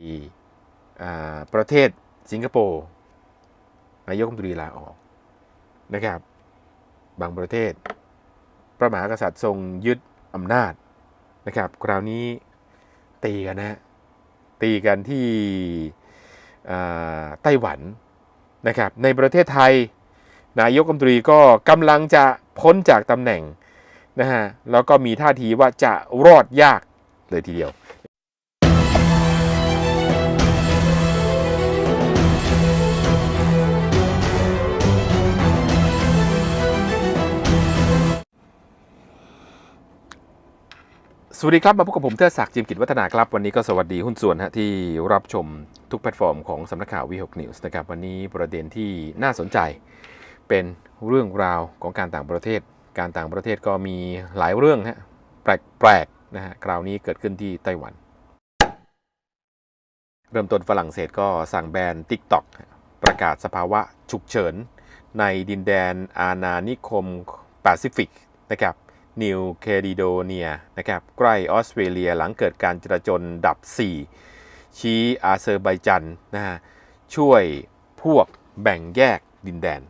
ทีประเทศสิงคโปร์นายกรัฐมนตรีลาออกนะครับ บางประเทศ พระมหากษัตริย์ทรงยึดอำนาจนะครับ คราวนี้ตีกันนะตีกันที่ไต้หวันนะครับ ในประเทศไทย นายกรัฐมนตรีก็กำลังจะพ้นจากตำแหน่งนะฮะแล้วก็มีท่าทีว่าจะรอดยากเลยทีเดียว สวัสดีครับ มาพบกับผมเทิดศักดิ์จิมกิจวัฒนาครับ วันนี้ก็สวัสดีหุ้นส่วนฮะที่รับชมทุกแพลตฟอร์มของสำนักข่าววีหกนิวส์นะครับวันนี้ประเด็นที่น่าสนใจ เป็นเรื่องราวของการต่างประเทศ การต่างประเทศก็มีหลายเรื่องฮะแปลกๆนะฮะคราวนี้เกิดขึ้นที่ไต้หวัน เริ่มต้นฝรั่งเศสก็สั่งแบน TikTok ประกาศสภาวะฉุกเฉิน ในดินแดนอาณานิคมแปซิฟิกนะครับ นิวเคลิโดเนียนะครับใกล้ออสเตรเลียหลังเกิดการจราจนดับ 4 ชี้อาเซอร์ไบจันนะฮะช่วยพวกแบ่งแยกดินแดน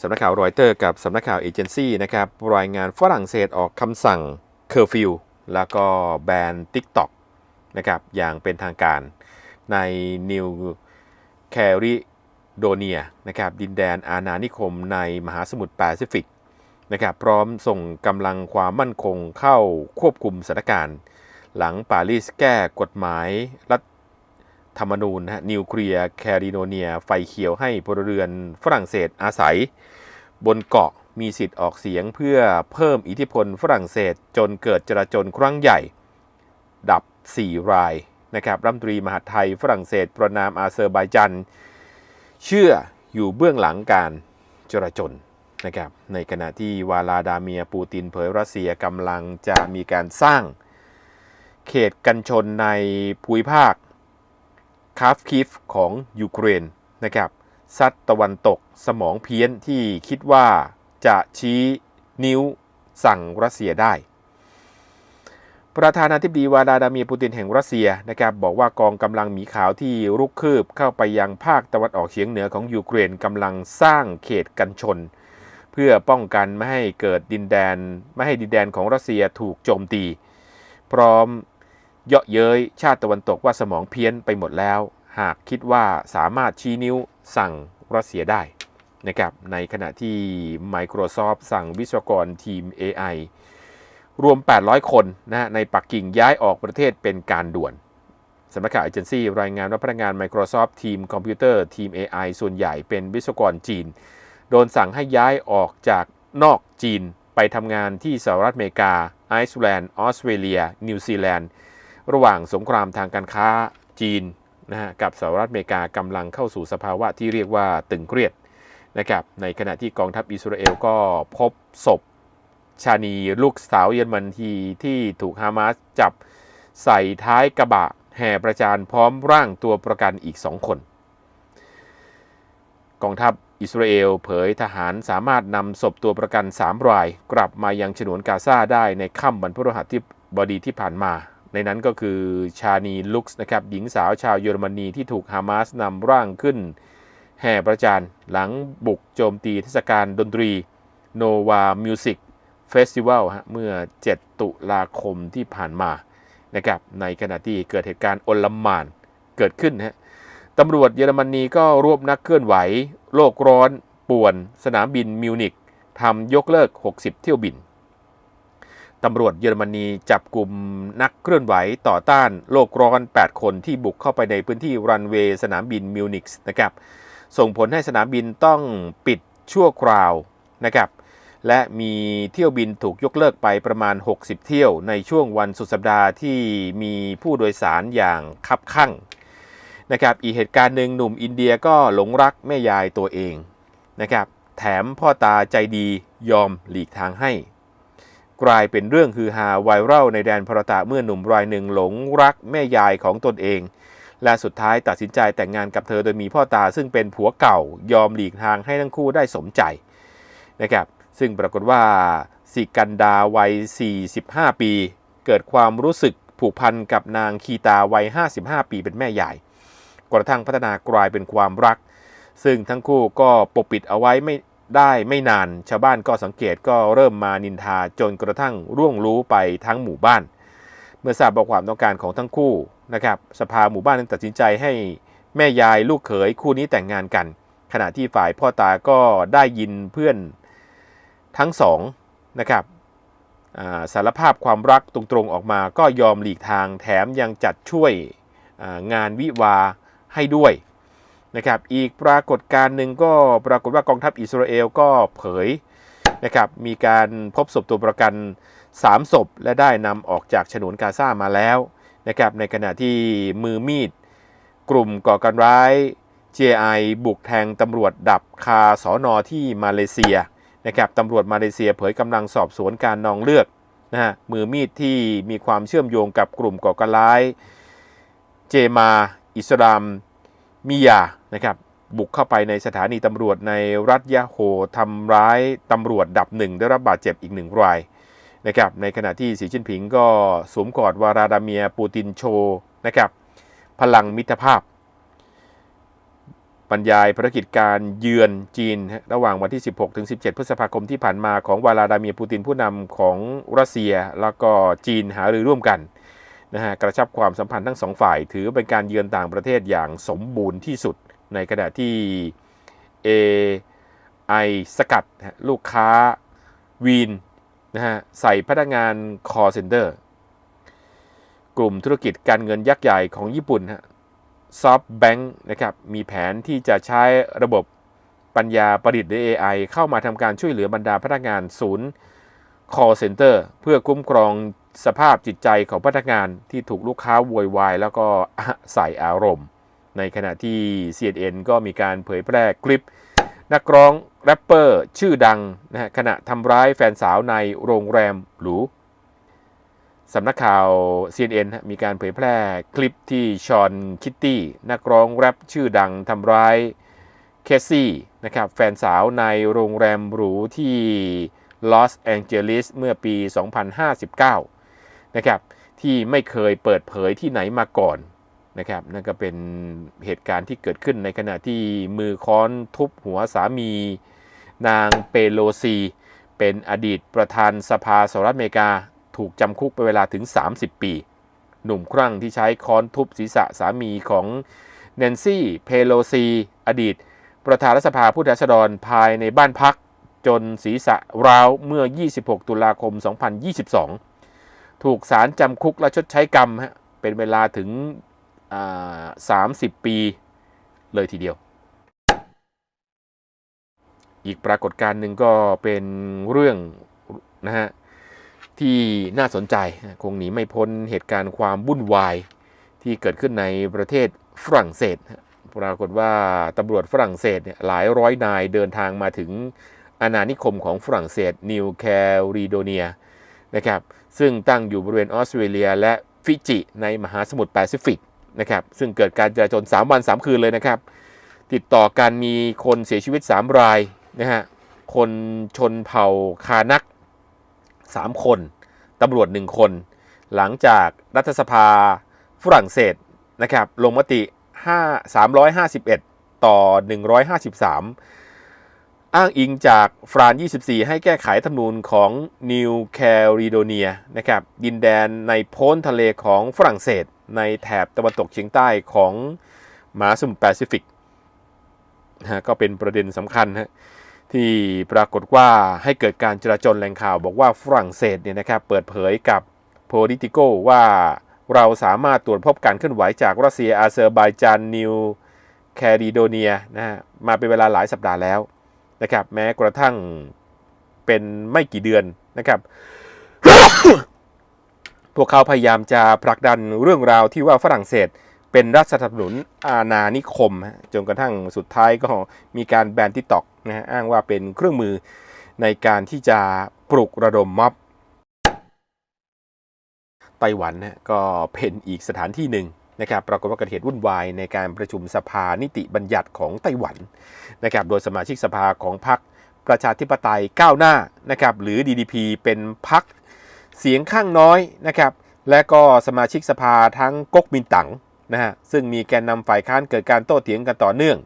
สำนักข่าวรอยเตอร์กับสำนักข่าวเอเจนซี่นะครับรายงานฝรั่งเศสออกคำสั่งเคอร์ฟิวแล้วก็แบน TikTok นะครับอย่างเป็นทางการในนิวแคริ โดเนียนะครับดินแดนอาณานิคมในมหาสมุทรแปซิฟิกนะครับพร้อมส่งกำลังความมั่นคงเข้าควบคุมสถานการณ์ หลังปารีสแก้กฎหมายรัฐธรรมนูญนะฮะนิวเคลียร์แคริโดเนีย ไฟเขียวให้พลเรือนฝรั่งเศสอาศัย บนเกาะมีสิทธิ์ออกเสียงเพื่อเพิ่มอิทธิพลฝรั่งเศสจนเกิดจราจนครั้งใหญ่ ดับ 4 รายนะครับรัฐมนตรีมหาไทยฝรั่งเศส ประนามอาเซอร์ไบจัน เชื่ออยู่เบื้องหลังการจราจนนะครับในขณะที่วาลาดาเมียปูตินเผยรัสเซียกำลังจะมีการสร้างเขตกันชนในภูมิภาคคาฟคิฟของยูเครนนะครับซัดตะวันตกสมองเพี้ยนที่คิดว่าจะชี้นิ้วสั่งรัสเซียได้ ประธานาธิบดีวลาดามีปูตินแห่งรัสเซียนะครับบอกว่ากองกำลังหมีขาวที่รุกคืบเข้าไปยังภาคตะวันออกเฉียงเหนือของยูเครนกำลังสร้างเขตกันชน เพื่อป้องกันไม่ให้เกิดดินแดนไม่ให้ดินแดนของรัสเซียถูกโจมตี พร้อมเยาะเย้ยชาติตะวันตกว่าสมองเพี้ยนไปหมดแล้ว หากคิดว่าสามารถชี้นิ้วสั่งรัสเซียได้นะครับในขณะที่ Microsoft สั่งวิศวกรทีม AI รวม 800 คนนะฮะในปักกิ่งย้ายออกประเทศเป็นการด่วนสำนักข่าวเอเจนซี่รายงานว่าพนักงาน Microsoft ทีมคอมพิวเตอร์ทีม AI ส่วนใหญ่เป็นวิศวกรจีน โดนสั่งให้ย้ายออกจากนอกจีนไปทำงานที่สหรัฐอเมริกา ไอซ์แลนด์ออสเตรเลีย นิวซีแลนด์ ระหว่างสงครามทางการค้าจีนนะฮะกับสหรัฐอเมริกากำลังเข้าสู่สภาวะที่เรียกว่าตึงเครียดนะครับในขณะที่กองทัพอิสราเอลก็พบศพ ชานีลูกสาวเยอรมันทีที่ถูกฮามาสจับใส่ท้ายกระบะแห่ประจานพร้อมร่างตัวประกันอีกสองคน กองทัพอิสราเอลเผยทหารสามารถนำศพตัวประกัน 3 ราย กลับมายังฉนวนกาซาได้ในค่ำวันพฤหัสที่บดีที่ผ่านมา ในนั้นก็คือชานีลุกส์นะครับหญิงสาวชาวเยอรมนีที่ถูกฮามาสนำร่างขึ้น แห่ประจานหลังบุกโจมตีเทศกาลดนตรี Nova Music เฟสติวัลฮะเมื่อ 7 ตุลาคมที่ผ่านมานะครับในขณะที่เกิดเหตุการณ์อลหมานเกิดขึ้นฮะตำรวจเยอรมนีก็รวบนักเคลื่อนไหว โลกร้อนป่วน สนามบินมิวนิกทำยกเลิก 60 เที่ยวบินตำรวจเยอรมนีจับกลุ่มนักเคลื่อนไหวต่อต้านโลกร้อน 8 คนที่บุกเข้าไปในพื้นที่รันเวย์สนามบินมิวนิกนะครับส่งผลให้สนามบินต้องปิดชั่วคราวนะครับ และมีเที่ยวบินถูกยกเลิกไปประมาณ 60 เที่ยวในช่วงวันสุดสัปดาห์ที่มีผู้โดยสารอย่างคับคั่งนะครับอีกเหตุการณ์หนึ่งหนุ่มอินเดียก็หลงรักแม่ยายตัวเองนะครับแถมพ่อตาใจดียอมหลีกทางให้ กลายเป็นเรื่องฮือฮาไวรัลในแดนพรตะเมื่อหนุ่มรายหนึ่งหลงรักแม่ยายของตนเอง และสุดท้ายตัดสินใจแต่งงานกับเธอโดยมีพ่อตาซึ่งเป็นผัวเก่ายอมหลีกทางให้ทั้งคู่ได้สมใจนะครับ ซึ่งปรากฏว่าสิกันดาวัย 45 ปี เกิดความรู้สึกผูกพันกับนางคีตาวัย 55 ปีเป็นแม่ใหญ่ กระทั่งพัฒนากลายเป็นความรัก ซึ่งทั้งคู่ก็ปกปิดเอาไว้ไม่ได้ไม่นาน ชาวบ้านก็สังเกตก็เริ่มมานินทาจนกระทั่งร่วงรู้ไปทั้งหมู่บ้าน เมื่อทราบความต้องการของทั้งคู่นะครับสภาหมู่บ้านตัดสินใจให้แม่ยายลูกเขยคู่นี้แต่งงานกัน ขณะที่ฝ่ายพ่อตาก็ได้ยินเพื่อน ทั้งสองนะครับาสารภาพความรักตรงๆออกมาก็ยอมหลีกทางแถมยังจัดช่วยางานวิวาให้ด้วยนะครับอีกปรากฏการณ์หนึ่งก็ปรากฏว่ากองทัพอิสราเอลก็เผยนะครับมีการพบศพตัวประกัน 3 ศพ และได้นำออกจากฉนวนกาซามาแล้วนะครับในขณะที่มือมีด กลุ่มก่อการร้าย JI บุกแทงตำรวจดับคาสอนอที่มาเลเซีย นะครับตำรวจมาเลเซียเผยกำลังสอบสวนการนองเลือดนะฮะมือมีดที่มีความเชื่อมโยงกับกลุ่มก่อการร้าย เจมา อิสลามมิยานะครับบุกเข้าไปในสถานีตำรวจในรัฐยะโฮทำร้ายตำรวจดับหนึ่งได้รับบาดเจ็บอีกหนึ่งรายนะครับในขณะที่สีจิ้นผิงก็สวมกอดวาราดาเมียปูตินโชนะครับพลังมิตรภาพ บรรยายภารกิจการเยือนจีน ระหว่างวันที่ 16 ถึง 17 พฤษภาคมที่ผ่านมาของวาลาดามีปูตินผู้นำของรัสเซีย แล้วก็จีนหารือร่วมกันนะฮะกระชับความสัมพันธ์ทั้งสองฝ่าย ถือเป็นการเยือนต่างประเทศอย่างสมบูรณ์ที่สุด ในขณะที่ AI สกัดลูกค้าวีนนะฮะใส่พนักงาน call center กลุ่มธุรกิจการเงินยักษ์ใหญ่ของญี่ปุ่น ฮะ SoftBank นะครับมีแผนที่จะใช้ระบบปัญญาประดิษฐ์หรือ AI เข้ามาทำการช่วยเหลือบรรดาพนักงานศูนย์ call center เพื่อคุ้มครองสภาพจิตใจของพนักงานที่ถูกลูกค้าโวยวายแล้วก็ใส่อารมณ์ ในขณะที่ CNN ก็มีการเผยแพร่คลิป นักร้องแรปเปอร์ชื่อดังนะฮะขณะทำร้ายแฟนสาวในโรงแรมหรู สำนักข่าว CNN มีการเผยแพร่คลิปที่ชอนคิตตี้ นักร้องแรปชื่อดังทำร้ายเคซี่นะครับแฟนสาวในโรงแรมหรูที่ลอสแองเจลิสเมื่อปี 2059 นะครับที่ไม่เคยเปิดเผยที่ไหนมาก่อนนะครับนั่นก็เป็นเหตุการณ์ที่เกิดขึ้นในขณะที่มือค้อนทุบหัวสามี นางเปโลซี เป็นอดีตประธานสภาสหรัฐอเมริกา ถูกจำคุกไปเวลาถึง 30 ปี หนุ่มครั่งที่ใช้ค้อนทุบศีรษะสามีของแนนซี่ เพโลซี อดีต ประธานรัฐสภาผู้แทนราษฎรภายในบ้านพัก จนศีรษะร้าวเมื่อ 26 ตุลาคม 2022 ถูกศาลจำคุกและชดใช้กรรม เป็นเวลาถึงสามสิบปีเลยทีเดียว อีกปรากฏการณ์หนึ่งก็เป็นเรื่องนะฮะ ที่น่าสนใจคงหนีไม่พ้นเหตุการณ์ความวุ่นวาย ที่เกิดขึ้นในประเทศฝรั่งเศส ปรากฏว่าตำรวจฝรั่งเศสเนี่ยหลายร้อยนายเดินทางมาถึงอาณานิคมของฝรั่งเศสนิวแคริโดเนียนะครับซึ่งตั้งอยู่บริเวณออสเตรเลีย และฟิจิในมหาสมุทรแปซิฟิกนะครับซึ่งเกิดการจราจร3วัน 3 คืนเลยนะครับ ติดต่อกันมีคนเสียชีวิต 3 รายนะฮะคนชนเผ่าคานัก 3 คนตำรวจ 1 คน หลังจากรัฐสภาฝรั่งเศสนะครับลงมติ 5 351 ต่อ 153 อ้างอิงจากฟราน 24 ให้แก้ไขธรรมนูญของนิวแคริโดเนียนะครับดินแดนในโพ้นทะเลของฝรั่งเศส ในแถบตะวันตกเฉียงใต้ของมหาสมุทรแปซิฟิกนะก็เป็นประเด็นสำคัญฮะ ที่ปรากฏว่าให้เกิดการจราจรแหล่งข่าวบอกว่าฝรั่งเศสเนี่ยนะครับเปิดเผยกับ Politico ว่าเราสามารถตรวจพบการเคลื่อนไหวจากรัสเซียอาเซอร์ไบจานนิวแคริโดเนียนะฮะมาเป็นเวลาหลายสัปดาห์แล้วนะครับแม้กระทั่งเป็นไม่กี่เดือนนะครับ พวกเขาพยายามจะผลักดันเรื่องราวที่ว่าฝรั่งเศส เป็นรัฐสนับสนุนอาณานิคม จนกระทั่งสุดท้ายก็มีการแบนทิกตอกนะฮะอ้างว่าเป็นเครื่องมือในการที่จะปลุกระดมม็อบไต้หวันนะก็เป็นอีกสถานที่หนึ่งนะครับปรากฏว่าเกิดเหตุวุ่นวายในการประชุมสภานิติบัญญัติของไต้หวันนะครับโดยสมาชิกสภาของพรรคประชาธิปไตยก้าวหน้านะครับหรือ DDP เป็นพักเสียงข้างน้อยนะครับและก็สมาชิกสภาทั้งก๊กมินตั๋ง นะฮะซึ่งมีแกนนำฝ่ายค้านเกิดการโต้เถียงกันต่อเนื่อง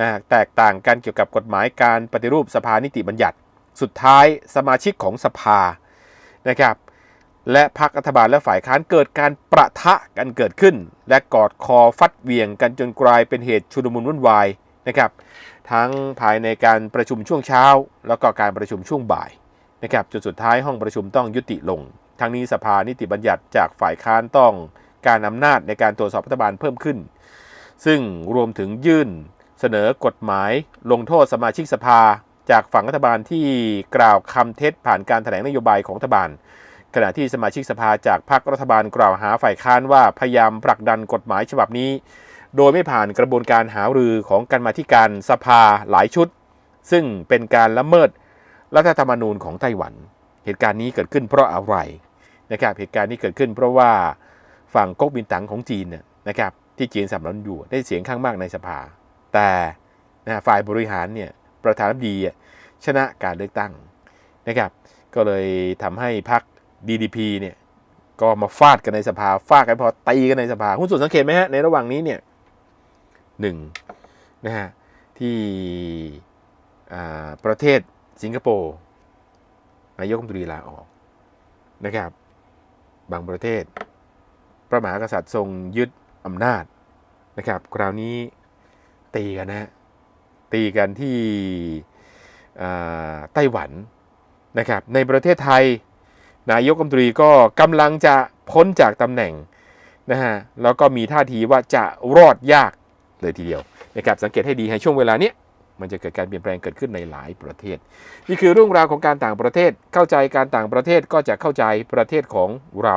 นะฮะแตกต่างกันเกี่ยวกับกฎหมายการปฏิรูปสภานิติบัญญัติ สุดท้ายสมาชิกของสภานะครับและพรรครัฐบาลและฝ่ายค้านเกิดการประทะกันเกิดขึ้น และกอดคอฟัดเวียงกันจนกลายเป็นเหตุชุลมุนวุ่นวายนะครับทั้งภายในการประชุมช่วงเช้า แล้วก็การประชุมช่วงบ่ายนะครับจนสุดท้ายห้องประชุมต้องยุติลง ทั้งนี้สภานิติบัญญัติจากฝ่ายค้านต้อง การอำนาจในการตรวจสอบรัฐบาลเพิ่มขึ้น ซึ่งรวมถึงยื่นเสนอกฎหมายลงโทษสมาชิกสภา จากฝั่งรัฐบาลที่กล่าวคำเท็จผ่านการแถลงนโยบายของรัฐบาล ขณะที่สมาชิกสภาจากพรรครัฐบาลกล่าวหาฝ่ายค้านว่าพยายามผลักดันกฎหมายฉบับนี้ โดยไม่ผ่านกระบวนการหารือของการมาธิการสภาหลายชุด ซึ่งเป็นการละเมิดรัฐธรรมนูญของไต้หวัน เหตุการณ์นี้เกิดขึ้นเพราะอะไรนะครับเหตุการณ์นี้เกิดขึ้นเพราะว่า ฝั่งก๊กมินตั๋งของจีนเนี่ยนะครับที่จีนสำนักอยู่ได้เสียงข้างมากในสภา แต่นะฝ่ายบริหารเนี่ยประธานาธิบดีชนะการเลือกตั้งนะครับก็เลยทำให้พรรค DDP เนี่ยก็มาฟาดกันในสภาฟาดกันพอตีกันในสภาหุ้นส่วนสังเกตไหมฮะในระหว่างนี้เนี่ยหนึ่งนะฮะที่ประเทศสิงคโปร์นายกรัฐมนตรีลาออกนะครับ บางประเทศ พระมหากษัตริย์ทรงยึดอำนาจนะครับ คราวนี้ตีกันนะฮะตีกันที่ไต้หวันนะครับ ในประเทศไทย นายกรัฐมนตรีก็กำลังจะพ้นจากตำแหน่งนะฮะแล้วก็มีท่าทีว่าจะรอดยากเลยทีเดียวนะครับสังเกตให้ดีในช่วงเวลาเนี้ยมันจะเกิดการเปลี่ยนแปลงเกิดขึ้นในหลายประเทศ นี่คือเรื่องราวของการต่างประเทศเข้าใจการต่างประเทศก็จะเข้าใจประเทศของเรา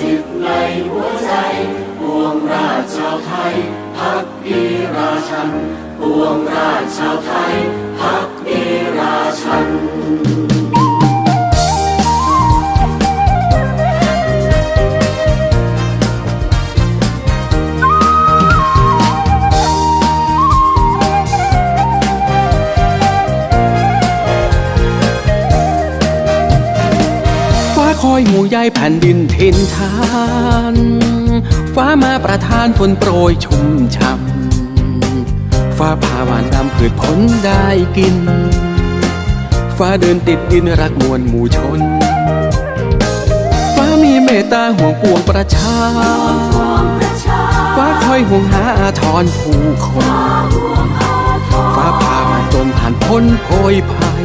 ถิตในหัวใจปวงราชชาวไทยพักดีราชันปวงราชชาวไทยพักดีราชัน อยหมู่ใยแผ่นดินทินทานฟ้ามาประทานฝนโปรยชุ่มช่ำฟ้าพาหวานตามพืชผลได้กิน ฟ้าเดินติดดินรักมวลหมู่ชน ฟ้ามีเมตตาห่วงปวงประชา ฟ้าคอยห่วงหาอาทรผู้คน ฟ้าพามาตนผ่านพ้นโพยภัย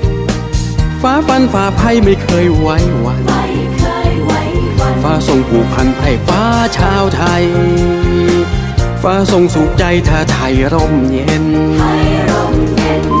ฟ้าฟันฝ่าภัยไม่เคยไว้วันฟ้าทรงผูกพันให้ฟ้าชาวไทย ฟ้าทรงสุขใจถ้าไทยร่มเย็นแ